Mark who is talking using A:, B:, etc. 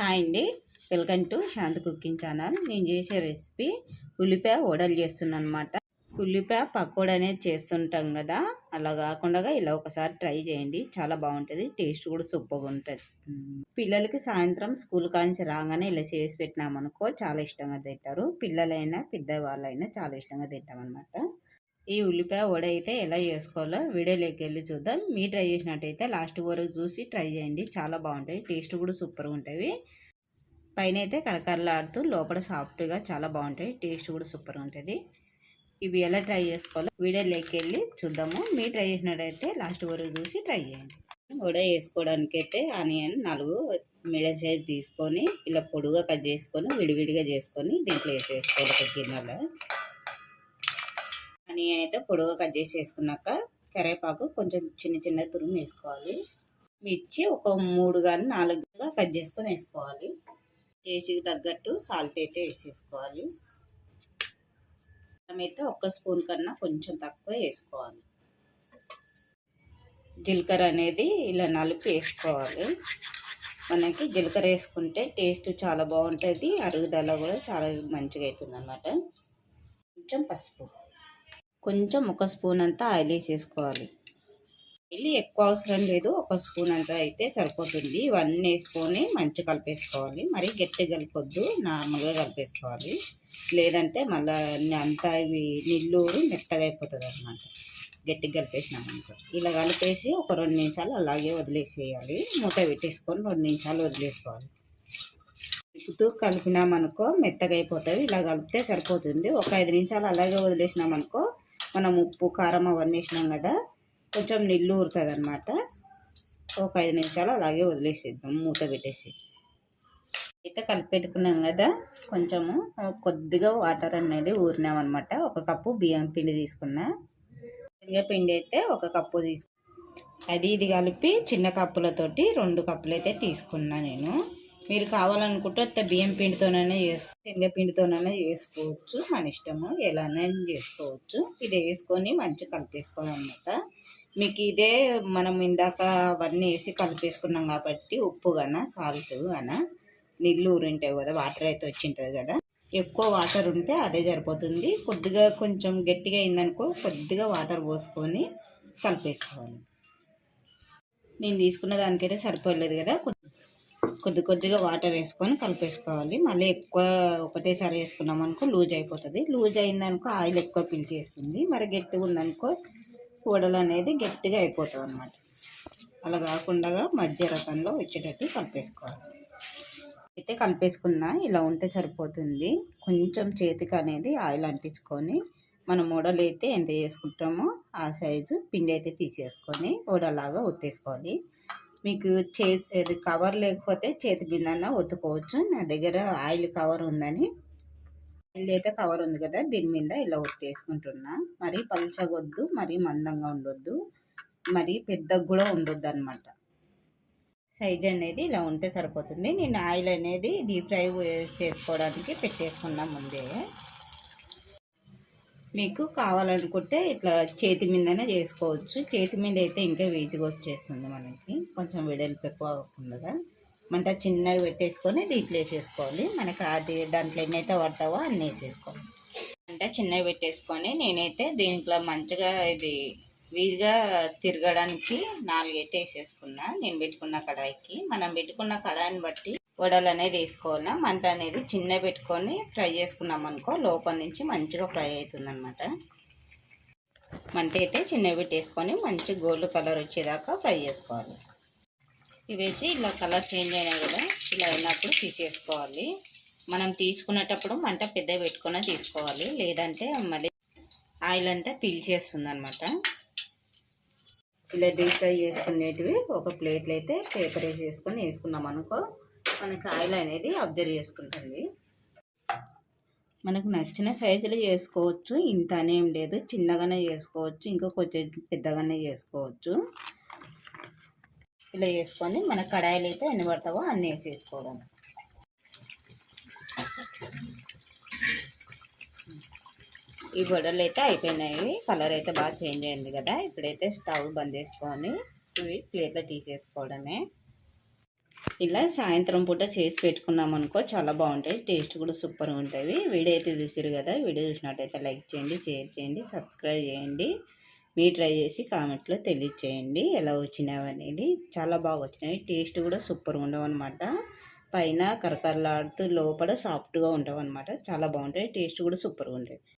A: Hi అండి. Welcome to Shanti cooking channel. నేను చేసే రెసిపీ ఉల్లిపాయ వడలు చేస్తున్నాను అనమాట ఉల్లిపాయ పకోడ అనేది చేస్తుంటాం కదా అలా కాకుండా ఇలా ఒకసారి ట్రై చేయండి. చాలా బాగుంటుంది టేస్ట్ కూడా సూపర్గా ఉంటుంది. పిల్లలకి సాయంత్రం స్కూల్ కానించి రాగానే ఇలా చేసి పెట్టినామనుకో చాలా ఇష్టంగా తింటారు. పిల్లలైనా పెద్దవాళ్ళైనా చాలా ఇష్టంగా తింటామన్నమాట. ఈ ఉల్లిపాయ వడ అయితే ఎలా చేసుకోవాలో వీడియోలోకి వెళ్ళి చూద్దాం. మీ ట్రై చేసినట్టయితే లాస్ట్ వరకు చూసి ట్రై చేయండి. చాలా బాగుంటాయి. టేస్ట్ కూడా సూపర్గా ఉంటాయి. పైన అయితే కరకరలాడుతూ లోపల సాఫ్ట్గా చాలా బాగుంటాయి. టేస్ట్ కూడా సూపర్గా ఉంటుంది. ఇవి ఎలా ట్రై చేసుకోవాలో వీడియోలోకి వెళ్ళి చూద్దాము. మీ ట్రై చేసినట్టయితే లాస్ట్ వరకు చూసి ట్రై చేయండి. వడ వేసుకోవడానికి అయితే ఆనియన్ నాలుగు మిడసైజ్ సైజ్ తీసుకొని ఇలా పొడుగా కట్ చేసుకొని విడివిడిగా చేసుకొని దీంట్లో వేసేసుకోవాలి ఒక గిన్నెలో. ఆనియన్ అయితే పొడుగా కట్ చేసి వేసుకున్నాక కరివేపాకు కొంచెం చిన్న చిన్న తురుము వేసుకోవాలి. మిర్చి ఒక మూడు కానీ నాలుగుగా కట్ చేసుకొని వేసుకోవాలి. టేస్ట్కి తగ్గట్టు సాల్ట్ అయితే వేసేసుకోవాలి. అయితే ఒక్క స్పూన్ కన్నా కొంచెం తక్కువ వేసుకోవాలి. జీలకర్ర అనేది ఇలా నలిపి వేసుకోవాలి. మనకి జీలకర్ర వేసుకుంటే టేస్ట్ చాలా బాగుంటుంది. అరుగుదల కూడా చాలా మంచిగా అవుతుంది అన్నమాట కొంచెం పసుపు. కొంచెం ఒక స్పూన్ అంతా ఆయిల్ వేసేసుకోవాలి. ఆయిల్ ఎక్కువ అవసరం లేదు ఒక స్పూన్ అంతా అయితే సరిపోతుంది. ఇవన్నీ వేసుకొని మంచిగా కలిపేసుకోవాలి. మరి గట్టి కలిపొద్దు నార్మల్గా కలిపేసుకోవాలి. లేదంటే మళ్ళీ అంతా ఇవి నిల్లూరు మెత్తగా అయిపోతుంది అనమాట గట్టిగా కలిపేసినామనుకో ఇలా కలిపేసి ఒక రెండు నిమిషాలు అలాగే వదిలేసేయాలి. మూత పెట్టేసుకొని రెండు నిమిషాలు వదిలేసుకోవాలి. తిప్పుతూ కలిపినామనుకో మెత్తగా అయిపోతుంది. ఇలా కలిపితే సరిపోతుంది. ఒక ఐదు నిమిషాలు అలాగే వదిలేసినామనుకో మనం ఉప్పు కారం అవన్నీ వేసినాం కదా కొంచెం నీళ్ళు ఊరుతుంది అనమాట ఒక ఐదు నిమిషాలు అలాగే వదిలేసేద్దాం మూత పెట్టేసి. అయితే కలిపెట్టుకున్నాం కదా కొంచెము కొద్దిగా వాటర్ అనేది ఊరినామన్నమాట ఒక కప్పు బియ్యం పిండి తీసుకున్నా. పిండి అయితే ఒక కప్పు తీసుకు అది ఇది కలిపి చిన్న కప్పులతోటి రెండు కప్పులు అయితే తీసుకున్నా నేను. మీరు కావాలనుకుంటే బియ్యం పిండితోనైనా చేసుకో శనగపిండితోనైనా చేసుకోవచ్చు. మన ఇష్టము ఎలానైనా చేసుకోవచ్చు. ఇది వేసుకొని మంచిగా కలిపేసుకోవాలన్నమాట. మీకు ఇదే మనం ఇందాక అవన్నీ వేసి కలిపేసుకున్నాం కాబట్టి ఉప్పు కన సాల్ట్ అనా నీళ్ళు ఉంటాయి కదా వాటర్ అయితే వచ్చింటుంది కదా. ఎక్కువ వాటర్ ఉంటే అదే సరిపోతుంది. కొద్దిగా కొంచెం గట్టిగా అయిందనుకో కొద్దిగా వాటర్ పోసుకొని కలిపేసుకోవాలి. నేను తీసుకున్న దానికైతే సరిపోలేదు కదా. కొద్ది కొద్దిగా వాటర్ వేసుకొని కలిపేసుకోవాలి. మళ్ళీ ఎక్కువ ఒకటేసారి వేసుకున్నాం అనుకో లూజ్ అయిపోతుంది. లూజ్ అయిందనుకో ఆయిల్ ఎక్కువ పిలిచేస్తుంది. మరి గట్టిగా ఉందనుకో కూడలు అనేది గట్టిగా అయిపోతుంది అనమాట అలా కాకుండా మధ్య రకంలో వచ్చేటట్టు కలిపేసుకోవాలి. అయితే కలిపేసుకున్న ఇలా ఉంటే సరిపోతుంది. కొంచెం చేతికి అనేది ఆయిల్ అంటించుకొని మనం ఓడలు అయితే ఎంత చేసుకుంటామో ఆ సైజు పిండి అయితే తీసేసుకొని ఓడలాగా ఉత్తేసుకోవాలి మీకు చేతి కవర్ లేకపోతే చేతి బిందన్న ఒత్తుకోవచ్చు. నా దగ్గర ఆయిల్ కవర్ ఉందని. ఆయిల్ అయితే కవర్ ఉంది కదా దీని మీద ఇలా ఒత్తేసుకుంటున్నా. మరీ పలుచగొద్దు మరీ మందంగా ఉండొద్దు మరీ పెద్దగా కూడా ఉండొద్దు అనమాట సైజ్ అనేది ఇలా ఉంటే సరిపోతుంది. నేను ఆయిల్ అనేది డీప్ ఫ్రై చేసుకోవడానికి పెట్టేసుకున్నా ముందే. మీకు కావాలనుకుంటే ఇట్లా చేతి మీదనే చేసుకోవచ్చు. చేతి మీద అయితే ఇంకా వీజిగా వచ్చేస్తుంది మనకి. కొంచెం వెడల్పు ఎక్కువ అవ్వకుండా మంట చిన్నగా పెట్టేసుకొని దీంట్లో వేసేసుకోవాలి. మనకి అది దాంట్లో ఎన్నైతే పడతావో అన్నీ వేసేసుకోవాలి. అంటే చిన్నగా పెట్టేసుకొని నేనైతే దీంట్లో మంచిగా ఇది వీజుగా తిరగడానికి నాలుగైతే వేసేసుకున్నా. నేను పెట్టుకున్న కడాయికి. మనం పెట్టుకున్న కడాయిని బట్టి వడలు అనేది వేసుకోవాలి? మంట అనేది చిన్న పెట్టుకొని ఫ్రై చేసుకున్నాం అనుకో లోపల నుంచి మంచిగా ఫ్రై అవుతుందన్నమాట. మంట అయితే చిన్న పెట్టేసుకొని మంచి గోల్డ్ కలర్ వచ్చేదాకా ఫ్రై చేసుకోవాలి. ఇవైతే ఇలా కలర్ చేంజ్ అయినాయి కదా ఇలా అయినప్పుడు తీసేసుకోవాలి. మనం తీసుకునేటప్పుడు మంట పెద్ద పెట్టుకునే తీసుకోవాలి. లేదంటే మళ్ళీ ఆయిల్ అంతా పీల్చేస్తుంది అనమాట ఇలా డీప్ ఫ్రై చేసుకునేటివి ఒక ప్లేట్లు అయితే పేపర్ వేసి వేసుకొని వేసుకున్నాం అనుకో మనకి ఆయిల్ అనేది అబ్జర్వ్ చేసుకుంటుంది. మనకు నచ్చిన సైజులో చేసుకోవచ్చు. ఇంత అనేం లేదు. చిన్నగానే చేసుకోవచ్చు. ఇంకా కొంచెం పెద్దగానే చేసుకోవచ్చు. ఇలా వేసుకొని మన కడాయిలు అయితే ఎన్ని పడతావో అన్నీ వేసేసుకోవడం. ఈ గొడవలు అయితే అయిపోయినాయి. కలర్ అయితే బాగా చేంజ్ అయింది కదా. ఇప్పుడైతే స్టవ్ బంద్ చేసుకొని ఇవి ప్లేట్లో తీసేసుకోవడమే. ఇలా సాయంత్రం పూట చేసి పెట్టుకున్నాం అనుకో చాలా బాగుంటాయి. టేస్ట్ కూడా సూపర్గా ఉంటాయి. వీడియో అయితే చూసారు కదా? వీడియో చూసినట్టయితే లైక్ చేయండి షేర్ చేయండి సబ్స్క్రైబ్ చేయండి. మీ ట్రై చేసి కామెంట్లో తెలియచేయండి. ఎలా వచ్చినాయి అనేది? చాలా బాగా వచ్చినాయి. టేస్ట్ కూడా సూపర్గా ఉండవు అనమాట పైన కరకరలాడుతూ లోపల సాఫ్ట్గా ఉండవు అనమాట చాలా బాగుంటాయి. టేస్ట్ కూడా సూపర్గా ఉంటాయి.